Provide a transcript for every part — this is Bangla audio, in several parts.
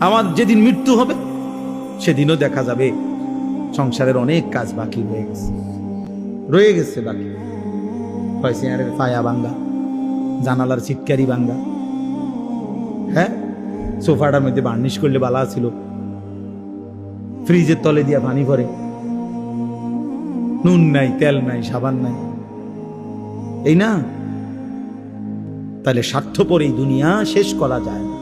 আমার যেদিন মৃত্যু হবে, সেদিনও দেখা যাবে। সংসারের অনেক কাজ বাকি রয়ে গেছে। রয়ে গেছে বাকি। হয় চেয়ারের ফায়া ভাঙ্গা জানালার চিৎকারি ভাঙ্গা হ্যাঁ? সোফাটার মধ্যে বার্নিশ করলে বালা ছিল। ফ্রিজের তলে দিয়া পানি ভরে। নুন নাই, তেল নাই, সাবান নাই। এই না? তাহলে স্বার্থপর এই দুনিয়া শেষ করা যায় না।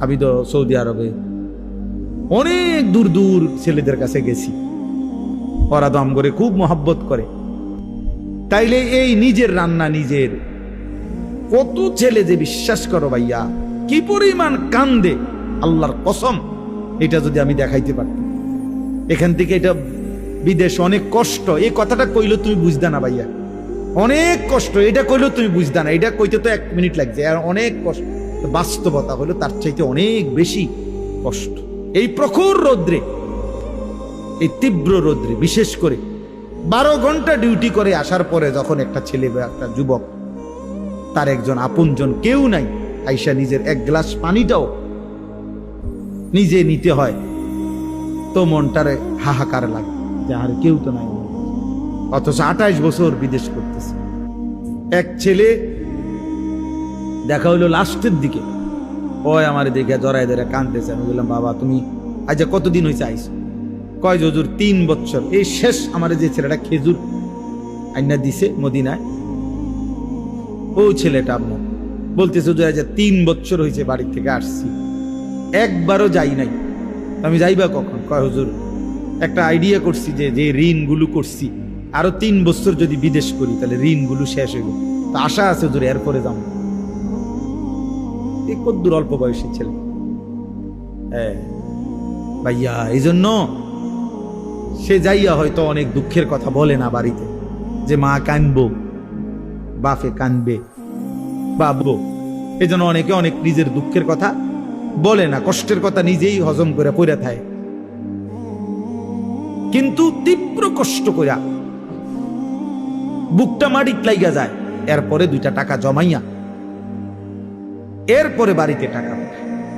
আমি তো সৌদি আরবে। অনেক দূর দূর ছেলেদের কাছে গেছি। ওরা দম করে খুব মহাব্বত করে। তাইলে এই নিজের রান্না নিজের। কত ছেলে যে বিশ্বাস করো ভাইয়া, কি পরিমাণ কান্দে, আল্লাহর কসম, এটা যদি আমি দেখাইতে পারতাম। এখান থেকে এটা বিদেশ অনেক কষ্ট। এই কথাটা কইলো তুমি বুঝদা না ভাইয়া। অনেক কষ্ট। এটা কইলেও তুমি বুঝদা না। এটা কইতে তো এক মিনিট লাগছে। আর অনেক কষ্ট। বাস্তবতা হলো তার চাইতে অনেক বেশি কষ্ট। এই প্রখর রৌদ্রে, এই তীব্র রৌদ্রে, বিশেষ করে বারো ঘণ্টা ডিউটি করে আসার পরে যখন একটা ছেলে বা একটা যুবক, তার একজন আপনজন কেউ নাই, আইসা নিজের এক গ্লাস পানিটাও নিজে নিতে হয়, তো মনটারে হাহাকার লাগে যে আর কেউ তো নাই। অথচ আঠাইশ বছর বিদেশ করতেছে। এক ছেলে দেখা হইল লাস্টের দিকে। ওই আমার দেখে জড়াই ধরে কানতেছে আমি বললাম, বাবা, তুমি আজ কতদিন হয়েছে আইস কয়, যে হুজুর, তিন বছর। এই শেষ আমার যে ছেলেটা খেজুর আইনা দিছে মদিনায়, ও ছেলেটা আম্মু। বলতেছে, হুজুর, আজ তিন বছর হয়েছে বাড়ি থেকে আসছি। একবারও যাই নাই। আমি যাইবা কখন? কয়, হুজুর, একটা আইডিয়া করছি যে যে ঋণগুলো করছি, আরও তিন বছর যদি বিদেশ করি, তাহলে ঋণগুলো শেষ হইব। তা আশা আছে, হুজুর, এরপরে যাব। এই কদ্দুর অল্প বয়সী ছেলে। হ্যাঁ ভাইয়া এই জন্য সে যাইয়া হয়তো অনেক দুঃখের কথা বলে না বাড়িতে, যে মা কানবো, বাপে কানবে, বাবু। এই জন্য অনেকে অনেক নিজের দুঃখের কথা বলে না, কষ্টের কথা নিজেই হজম করে পড়ে থাকে। কিন্তু তীব্র কষ্ট কইরা বুকটা মাটিত লাইগা যায়, এরপরে দুইটা টাকা জমাইয়া এরপরে বাড়িতে টাকা।